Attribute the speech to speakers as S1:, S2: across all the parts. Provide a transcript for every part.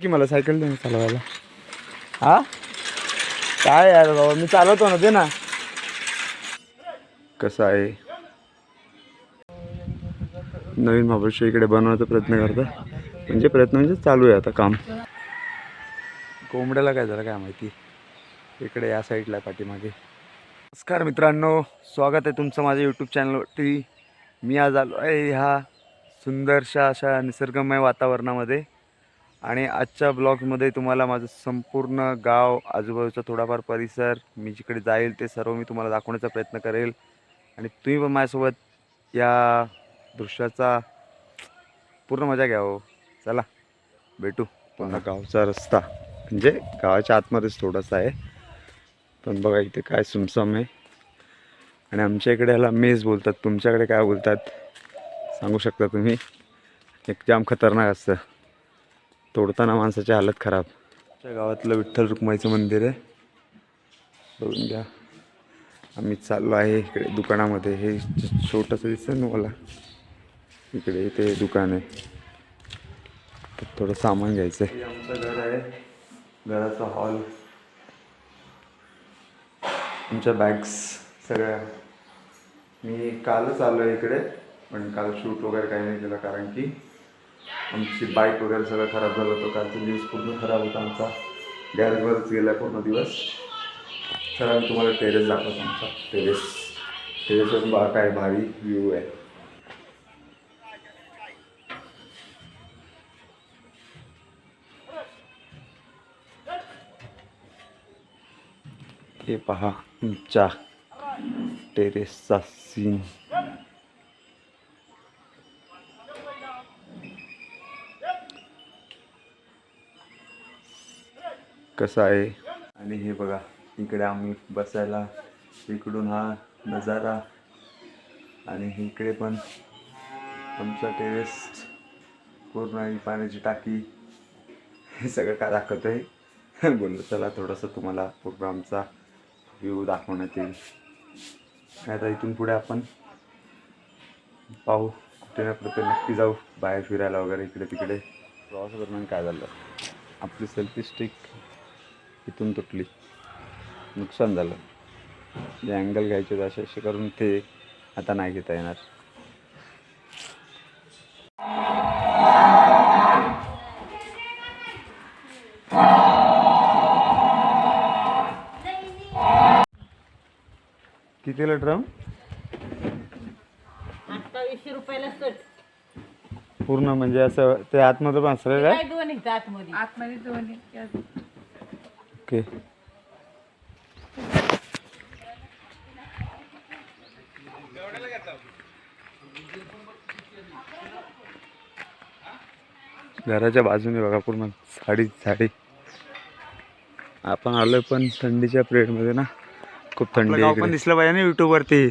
S1: की मला सायकल देऊन चालवायला? हा? काय यार बाबा मी चालवतो ना ते ना. कसं आहे? नवीन महाबळेश्वर इकडे बनवण्याचा प्रयत्न करता. म्हणजे प्रयत्न म्हणजे चालू आहे आता काम. कोंबड्याला काय झालं काय माहिती? इकडे या साईडला पाठीमागे. नमस्कार मित्रांनो स्वागत आहे तुमचं माझ्या यूट्यूब चॅनलवरती मी आज आलो आहे ह्या सुंदरशा अशा निसर्गमय वातावरणामध्ये. आणि आजच्या ब्लॉगमध्ये तुम्हाला माझं संपूर्ण गाव आजूबाजूचा थोडाफार परिसर मी जिकडे जाईल ते सर्व मी तुम्हाला दाखवण्याचा प्रयत्न करेल. आणि तुम्ही पण माझ्यासोबत या दृश्याचा पूर्ण मजा घ्या हो. चला भेटू पुन्हा गावचा रस्ता. म्हणजे गावाच्या आतमध्येच थोडासा आहे. पण बघा इथे काय सुमसम आहे. आणि आमच्या इकडे याला मेज बोलतात. तुमच्याकडे काय बोलतात? सांगू शकता तुम्ही? एक जाम खतरनाक असतं. तोडताना माणसाची हालत खराब. आमच्या गावातलं विठ्ठल रुक्माईचं मंदिर आहे. बघून घ्या. आम्ही चाललो आहे इकडे दुकानामध्ये. हे छोटंसं दिसतं ना मला. इकडे इथे दुकान आहे. तर थोडं सामान घ्यायचं आहे आमचं घर आहे. घराचा हॉल. आमच्या बॅग्स सगळ्या. मी कालच आलो आहे इकडे पण काल शूट वगैरे काही नाही केलं कारण की आमची बाईक वगैरे सगळं खराब झालं होतं. कालचा दिवस पूर्ण खराब होता आमचा. गॅरेजवरच गेला पूर्ण दिवस. तर आम्ही तुम्हाला टेरेस दाखवतो आमचा. टेरेस टेरेसवर बा काय भारी व्ह्यू आहे. हे पहा आमच्या टेरेसचा सीन कसं आहे? आणि हे बघा इकडे आम्ही बसायला इकडून हा नजारा आणि इकडे पण आमचा टेरेस पूर्ण पाण्याची टाकी हे सगळं काय दाखवत आहे बोललो चला थोडंसं तुम्हाला पूर्ण आमचा व्ह्यू दाखवण्यात येईल. आता इथून पुढे आपण पाहू कुठे ना कुठे नक्की जाऊ बाहेर फिरायला वगैरे इकडे तिकडे. प्रवास दरम्यान काय झालं? आपली सेल्फी स्टिक इथून तुटली. नुकसान झालं. जे अँगल घ्यायचे होते असे असे करून ते आता नाही घेता येणार. कितीला ड्रम
S2: अठ्ठावीसशे रुपयाला सट
S1: पूर्ण म्हणजे असं ते आतमध्ये पण असलेलं आहे
S2: काय दोन आतमध्ये?
S3: आतमध्ये दोन.
S1: ओके. घराच्या बाजूने बघा पूर्ण झाडी झाडी आपण आलोय पण थंडीच्या पिरियडमध्ये ना. खूप थंडी आहे पण दिसलं पाहिजे ना युट्यूब वरती.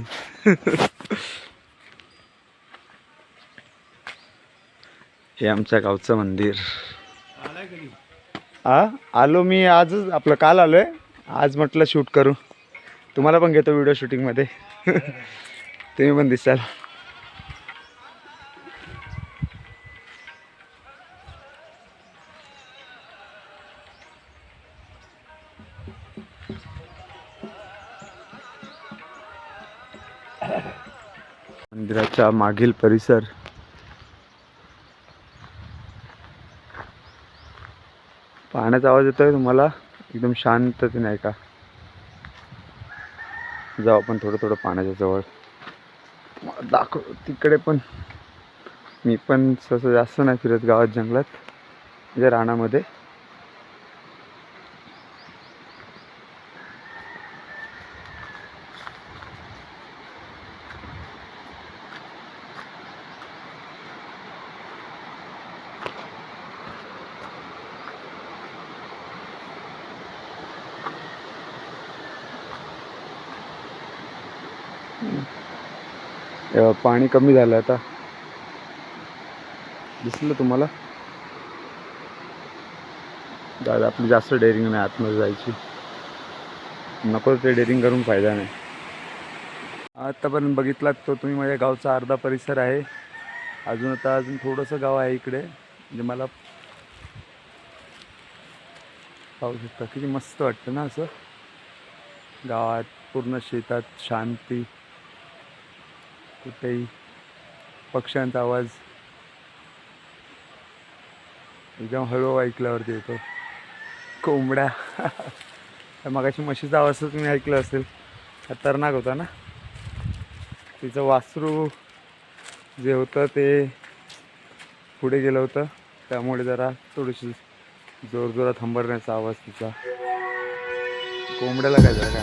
S1: हे आमच्या गावचं मंदिर. हा आलो मी आजच आपलं काल आलो आहे आज म्हटलं शूट करू. तुम्हाला पण घेतो व्हिडिओ शूटिंगमध्ये तुम्ही पण दिसाल. मंदिराच्या मागील परिसर. पाण्याचा आवाज येतोय तुम्हाला एकदम शांततेने ऐका. जाऊ आपण थोडं थोडं पाण्याच्या जवळ. तुम्हाला दाखव तिकडे पण. मी पण तसं जास्त नाही फिरत गावात जंगलात म्हणजे रानामध्ये. पाणी कमी झालं आता. दिसलं तुम्हाला? दादा आपली जास्त डेअरिंग नाही आतमध्ये जायची. नको ते डेअरिंग करून फायदा नाही. आतापर्यंत बघितलात तो तुम्ही माझ्या गावचा अर्धा परिसर आहे. अजून आता अजून थोडंसं गाव आहे इकडे. म्हणजे मला पाहू शकता किती मस्त वाटतं ना असं. गावात पूर्ण शेतात शांती. कुठेही पक्ष्यांचा आवाज एकदम हळू ऐकल्यावरती येतो. कोंबड्या. मगाशी म्हशीचा आवाज तुम्ही ऐकलं असेल. खतरनाक होता ना? तिचं वासरू जे होतं ते पुढे गेलं होतं. त्यामुळे जरा थोडीशी जोरजोरात हंबरण्याचा आवाज तिचा. कोंबड्याला काय झालं? काय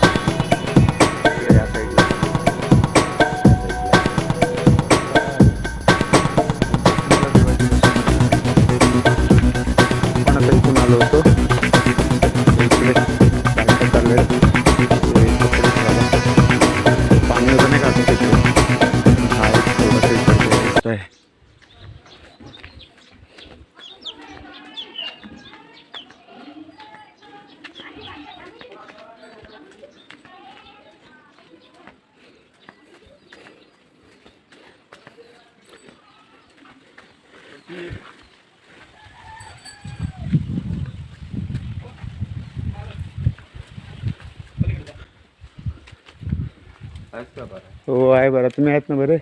S1: हो आहे बरं. तुम्ही आहेत ना बरे?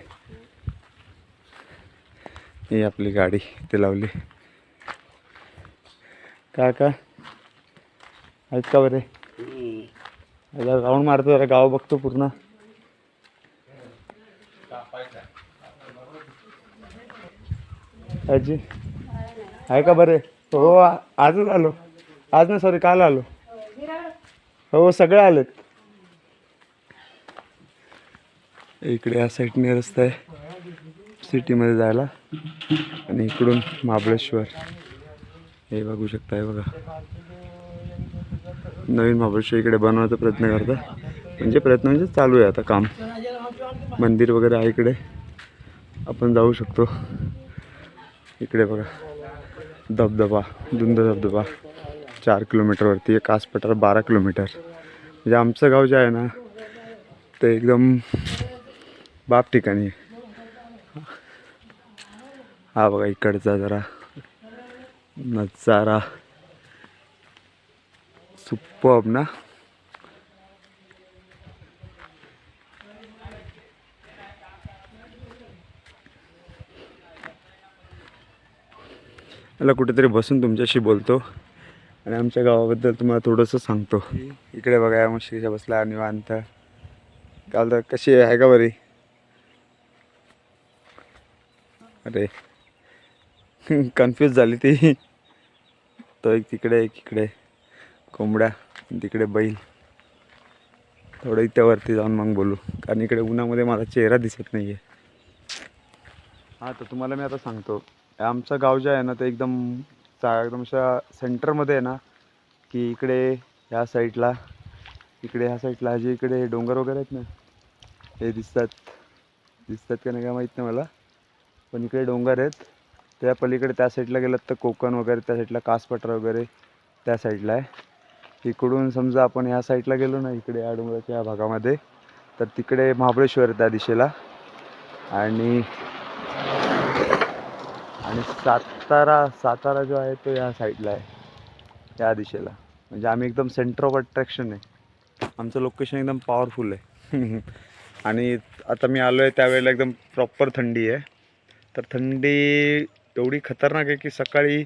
S1: ही आपली गाडी इथे लावली. का का आहेत का बरे? राऊंड मारतो जरा गाव बघतो पूर्ण. आजी आहे का बरे? हो आजच आलो. आज ना सॉरी काल आलो. हो सगळे आलेत. इकडे या साईडने रस्ता आहे. सिटीमध्ये जायला. आणि इकडून महाबळेश्वर. हे बघू शकता हे बघा. नवीन महाबळेश्वर इकडे बनवायचा प्रयत्न करता. म्हणजे प्रयत्न म्हणजे चालू आहे आता काम. मंदिर वगैरे आहे इकडे. आपण जाऊ शकतो. इकडे बघा. धबधबा धुंद धबधबा. चार किलोमीटरवरती एक कास बारा किलोमीटर म्हणजे आमचं गाव जे आहे ना ते एकदम बाप ठिकाणी. हा बघा इकडचा जरा नजारा. सुपब ना. मला कुठेतरी बसून तुमच्याशी बोलतो आणि आमच्या गावाबद्दल तुम्हाला थोडंसं सांगतो. इकडे बघा या म्हशीच्या बसला निवांत. काल तर कशी आहे का बरी? अरे कन्फ्यूज झाली ती. तो एक तिकडे एक इकडे. कोंबड्या तिकडे बैल. थोडं इत्यावरती जाऊन मग बोलू. कारण इकडे उन्हामध्ये माझा चेहरा दिसत नाही आहे हां तर तुम्हाला मी आता सांगतो. आमचं गाव जे आहे ना ते एकदम चा एकदम अशा सेंटरमध्ये आहे ना की इकडे ह्या साईडला इकडे ह्या साईडला जे इकडे डोंगर वगैरे आहेत ना हे दिसतात. दिसतात का नाही काय माहीत नाही मला. पण इकडे डोंगर आहेत. त्या पलीकडे त्या साईडला गेलात तर कोकण वगैरे त्या साईडला कासपठार वगैरे त्या साईडला आहे. इकडून समजा आपण ह्या साईडला गेलो ना इकडे या डोंगराच्या या भागामध्ये तर तिकडे महाबळेश्वर आहे त्या दिशेला. आणि आणि सातारा सातारा जो आहे तो या साईडला आहे या दिशेला. म्हणजे आम्ही एकदम सेंटर ऑफ अट्रॅक्शन आहे. आमचं लोकेशन एकदम पॉवरफुल आहे. आणि आता मी आलो आहे त्यावेळेला एकदम प्रॉपर थंडी आहे. तर थंडी एवढी खतरनाक आहे की सकाळी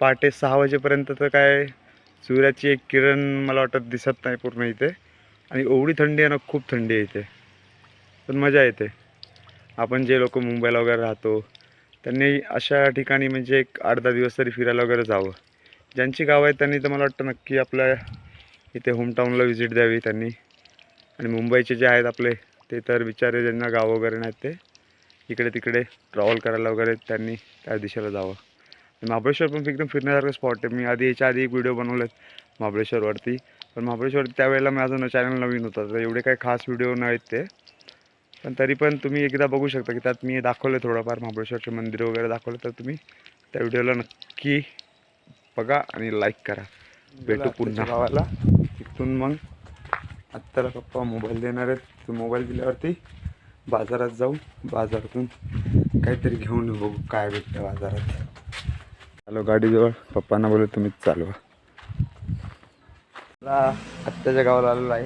S1: पहाटे सहा वाजेपर्यंत तर काय सूर्याची एक किरण मला वाटत दिसत नाही पूर्ण इथे. आणि एवढी थंडी आहे ना खूप थंडी आहे इथे. पण मजा येते. आपण जे लोक मुंबईला वगैरे राहतो त्यांनी अशा ठिकाणी म्हणजे एक आठ दहा दिवस तरी फिरायला वगैरे जावं. ज्यांची गावं आहेत त्यांनी तर मला वाटतं नक्की आपल्या इथे होमटाऊनला व्हिजिट द्यावी त्यांनी. आणि मुंबईचे जे आहेत आपले ते तर बिचारे ज्यांना गाव वगैरे नाहीत ते. इकडे तिकडे ट्रॅव्हल करायला वगैरे त्यांनी त्या दिशेला जावं. आणि महाबळेश्वर पण एकदम फिरण्यासारखं स्पॉट आहे. मी आधी याच्या आधी एक व्हिडिओ बनवलेत महाबळेश्वरवरती. पण महाबळेश्वर त्यावेळेला माझं चॅनल नवीन होतं. तर एवढे काही खास व्हिडिओ नाहीत ते. पण तरी पण तुम्ही एकदा बघू शकता की त्यात मी दाखवलं थोडंफार. महाबळेश्वरचे मंदिर वगैरे दाखवलं तर तुम्ही त्या व्हिडिओला नक्की बघा आणि लाईक करा. भेटू पुन्हा. गावाला तिथून मग आत्ताला पप्पा मोबाईल देणार आहेत. तो मोबाईल दिल्यावरती बाजारात जाऊ बाजारातून काहीतरी घेऊन येऊ बघू काय भेटतं बाजारात. हॅलो गाडीजवळ पप्पांना बोलू तुम्हीच चालवा. मला आत्ताच्या गावाला आलेलो आहे.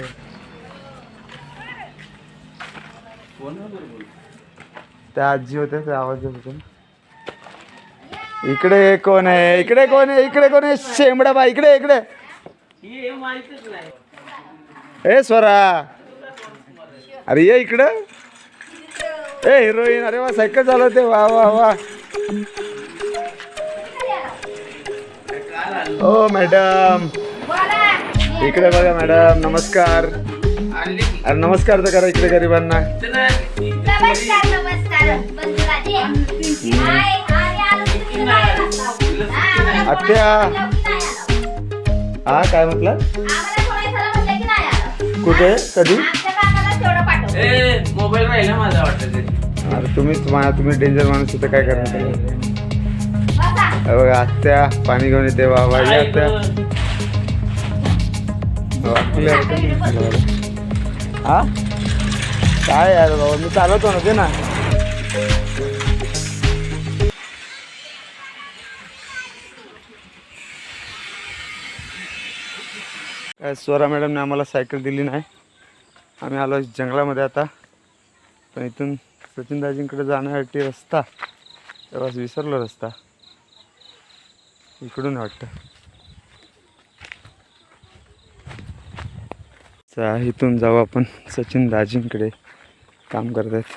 S1: त्या आजी होत्या त्या आवाज होते इकडे कोण आहे? इकडे कोण आहे? इकडे कोण आहे? शेंबडा बा इकडे इकडे. ए स्वरा. अरे ये इकडं. ए हिरोईन अरे वा सायकल चालवते वा वा वा. ओ मॅडम. इकडे बघा मॅडम. नमस्कार. अरे नमस्कार तर करा इकडे गरिबांना.
S3: नमस्कार नमस्कार. बंधुराजे. हाय हाय आलो तुम्ही नाही आलो.
S1: आत्या. हा काय म्हटलं?
S3: आम्हाला कोणाला म्हटलं की नाही आलो.
S1: कुठे? कधी?
S4: मोबाईल राहिला माझा वाटतं
S1: तुम्हीच मा- तुम्ही डेंजर माणूस होतं काय करणार? बघा आत्या पाणी घेऊन येते आत्या. आपल्या हा? काय यार बाबा मी चालवतो ना ते ना. काय स्वरा मॅडमने आम्हाला सायकल दिली नाही. आम्ही आलो जंगलामध्ये आता. पण इथून सचिन दाजींकडे जाण्यासाठी रस्ता तेव्हाच विसरलो रस्ता. इकडून वाटतं. चा इथून जाऊ आपण. सचिन दाजींकडे काम करत आहेत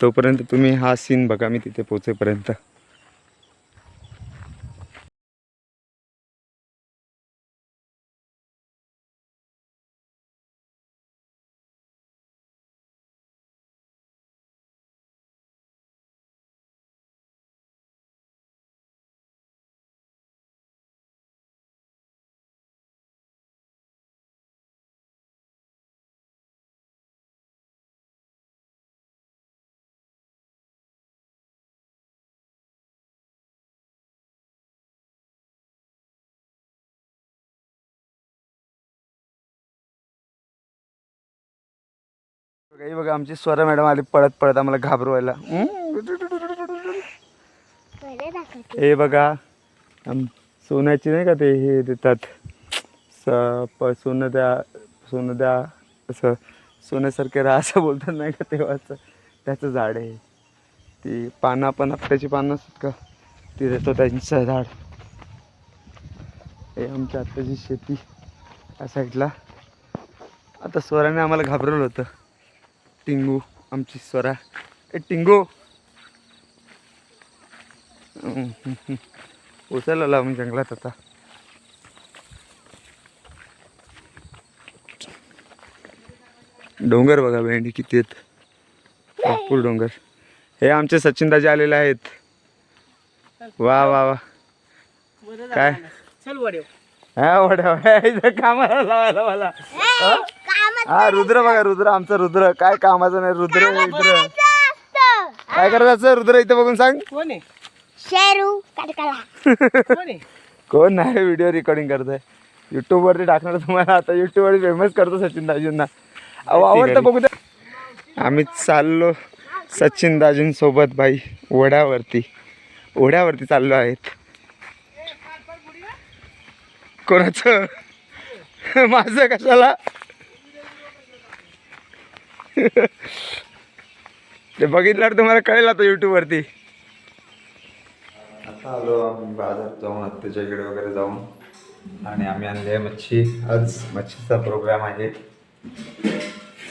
S1: तोपर्यंत तुम्ही हा सीन बघा मी तिथे पोचेपर्यंत काही बघा आमची स्वरा मॅडम आली पळत पळत आम्हाला घाबरवायला. हे बघा आम सोन्याची नाही का ते हे देतात? स प सोनं द्या सोनं द्या असं सोन्यासारखे राहा असं बोलतात नाही का तेव्हाचं? त्याचं झाड आहे. ती पानं पण आपल्याची पानं असतात का? ती देतो त्यांचं झाड. हे आमच्या आत्ताची शेती या साईडला. आता स्वराने आम्हाला घाबरवलं होतं. टिंगू आमची स्वरा. ए टिंगू! पोचायला आलो आम्ही जंगलात आता. डोंगर बघा भेंडी किती आहेत. भरपूर डोंगर. हे आमचे सचिन दाजी आलेले आहेत. वा वा वा. काय?
S4: चल वड्या
S1: हा वड्या इथं कामाला लावायला मला. हा? रुद्र बघा रुद्र आमचा रुद्र. काय कामाचं नाही रुद्र रुद्र काय करायचं रुद्र इथं बघून सांग.
S4: कोण आहे?
S3: शेरू कडकला
S4: कोण आहे?
S1: कोण नाही व्हिडिओ रेकॉर्डिंग करतोय. युट्यूब वरती टाकणार तुम्हाला आता. युट्यूब वर फेमस करतो सचिन दाजींना. अहो आवडतं बघू द्या आम्ही चाललो सचिन दाजींसोबत भाई ओढ्यावरती. ओढ्यावरती चाललो आहेत. कोणाचं? माझं कशाला? ते बघितल्यावर तुम्हाला कळेल आता युट्यूब वरती. आता आलो आम्ही बाजारात जाऊन आत्याच्या इकडे वगैरे जाऊन. आणि आम्ही आणली आहे मच्छी. आज मच्छीचा प्रोग्राम आहे.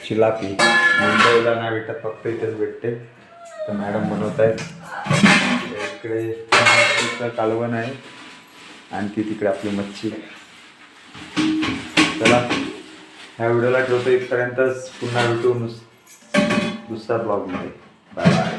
S1: चिलापी. मुंबईला नाही भेटत फक्त इथेच भेटते. तर मॅडम बनवत आहेत. इकडे मच्छीचं कालवण आहे. आणखी तिकडे आपली मच्छी. चला. ह्या व्हिडिओला ठेवतो इथपर्यंतच पुन्हा भेटू नुस दुसऱ्या ब्लॉगमध्ये. बाय. बाय